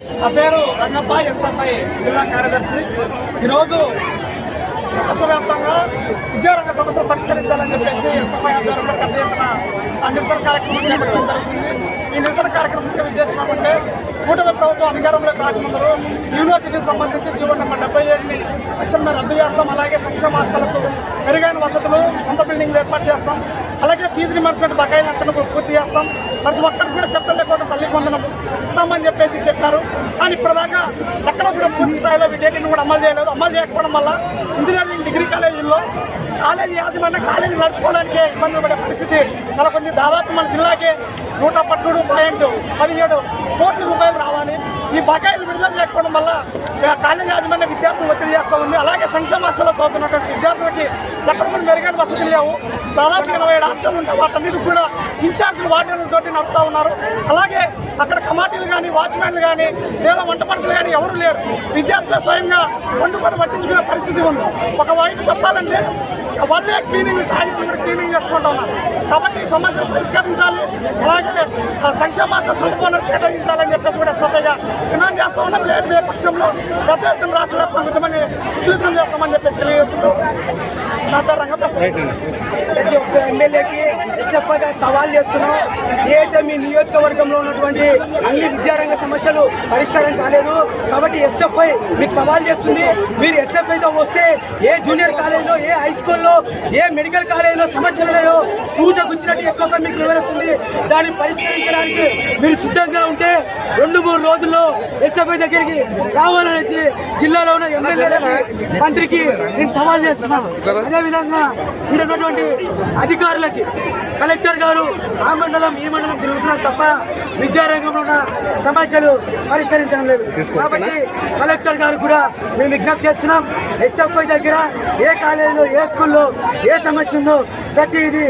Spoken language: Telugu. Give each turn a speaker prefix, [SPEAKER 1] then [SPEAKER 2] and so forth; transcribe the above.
[SPEAKER 1] నా పేరు రంగప్ప ఎస్ఎఫ్ఐ జిల్లా కార్యదర్శి. ఈరోజు రాష్ట్ర వ్యాప్తంగా విద్యారంగ సమస్యలు పరిష్కరించాలని చెప్పేసి ఎస్ఎఫ్ఐ ఆధ్వర్యంలో పెద్ద ఎత్తున ఆ నిరసన కార్యక్రమం చేపట్టడం జరుగుతుంది. ఈ నిరసన కార్యక్రమం ముఖ్య ఉద్దేశం ఏమంటే కూటమి ప్రభుత్వం అధికారంలోకి రాకముందు యూనివర్సిటీకి సంబంధించి జీవో నెంబర్ డెబ్బై ఏడుని తక్షణమే రద్దు చేస్తాం. అలాగే సంక్షేమ హాస్టళ్ళకు మెరుగైన వసతులు సొంత బిల్డింగ్లు ఏర్పాటు చేస్తాం. అలాగే ఫీజు రిమర్స్మెంట్ బకాయిలు అంతా పూర్తి చేస్తాం. ప్రతి ఒక్కరికి కూడా శబ్దం స్థాయిలో విద్యార్థిని కూడా అమలు చేయలేదు. అమలు చేయకపోవడం వల్ల ఇంజనీరింగ్ డిగ్రీ కాలేజీల్లో కాలేజీ యాజమాన్య కాలేజీ నడుపుకోవడానికి ఇబ్బందులు పడే పరిస్థితి నెలకొంది. దాదాపు మన జిల్లాకి నూట పన్నెండు పాయింట్ పదిహేడు కోట్ల రూపాయలు రావాలి. ఈ బకాయిలు విడుదల చేయకపోవడం వల్ల కాలేజీ యాజమాన్య విద్యార్థులు ఒత్తిడి చేస్తూ ఉంది. అలాగే సంక్షేమ హాస్టల్లో చదువుతున్నటువంటి విద్యార్థులకి లక్ష కూడా లేవు దాదాపు ఇరవై ఏడు హాస్టల్ ఉంటే వాటన్నిటి కూడా ఇన్ఛార్జ్లు వాటితోటి నడుపుతా ఉన్నారు. అలాగే అక్కడ కమాటీలు కానీ వాచ్మెన్లు కానీ లేదా వంట మనుషులు కానీ ఎవరు లేరు. విద్యార్థులు స్వయంగా వండుకొని పట్టించుకునే పరిస్థితి ఉంది. ఒకవైపు చెప్పాలంటే వాళ్ళే క్లీనింగ్ టాయిలెట్లు కూడా క్లీనింగ్ చేసుకుంటా ఉన్నారు. కాబట్టి ఈ సమస్యలు పరిష్కరించాలి. అలాగే ఆ సంక్షేమ హాస్టల్ కేటాయించాలని చెప్పేసి కూడా సభ్యగా డిమాండ్ చేస్తా ఉన్నాం. లేదు ఏ పక్షంలో పెద్ద ఎత్తున రాష్ట్ర వ్యాప్తంగా ఉద్యమాన్ని ఉధృతం చేస్తామని చెప్పి తెలియజేసుకుంటూ నా పేరు రంగప్రసాద్
[SPEAKER 2] ప్రతి ఒక్క ఎమ్మెల్యేకి చెప్పగా సవాల్ చేస్తున్నాం. ఏదైతే మీ నియోజకవర్గంలో ఉన్నటువంటి అన్ని విద్యారంగ సమస్యలు పరిష్కారం కాలేదు కాబట్టి ఎస్ఎఫ్ఐ మీకు సవాల్ చేస్తుంది. మీరు ఎస్ఎఫ్ఐతో వస్తే ఏ జూనియర్ కాలేజీలో ఏ హై స్కూల్లో ఏ మెడికల్ కాలేజీలో సమస్యలు ఉన్నాయో పూజ గుచ్చినట్టు ఎస్ఎఫ్ఐ మీకు వివరిస్తుంది. దాన్ని పరిష్కరించడానికి మీరు సిద్ధంగా ఉంటే రెండు మూడు రోజుల్లో ఎస్ఎఫ్ఐ దగ్గరికి రావాలనేసి జిల్లాలో ఉన్న ఎమ్మెల్యే మంత్రికి నేను సవాల్ చేస్తున్నాను అదేవిధంగా ఇక్కడ ఉన్నటువంటి అధికారులకి కలెక్టర్ గారు ఆ మండలం ఈ మండలం తిరుగుతున్నారు తప్ప విద్యారంగంలో ఉన్న సమస్యలు పరిష్కరించడం లేదు. కాబట్టి కలెక్టర్ గారు కూడా మేము విజ్ఞప్తి చేస్తున్నాం ఎస్ఎఫ్ఐ దగ్గర ఏ కాలేజీలో ఏ స్కూల్లో ఏ సమస్య ఉందో ప్రతిదీ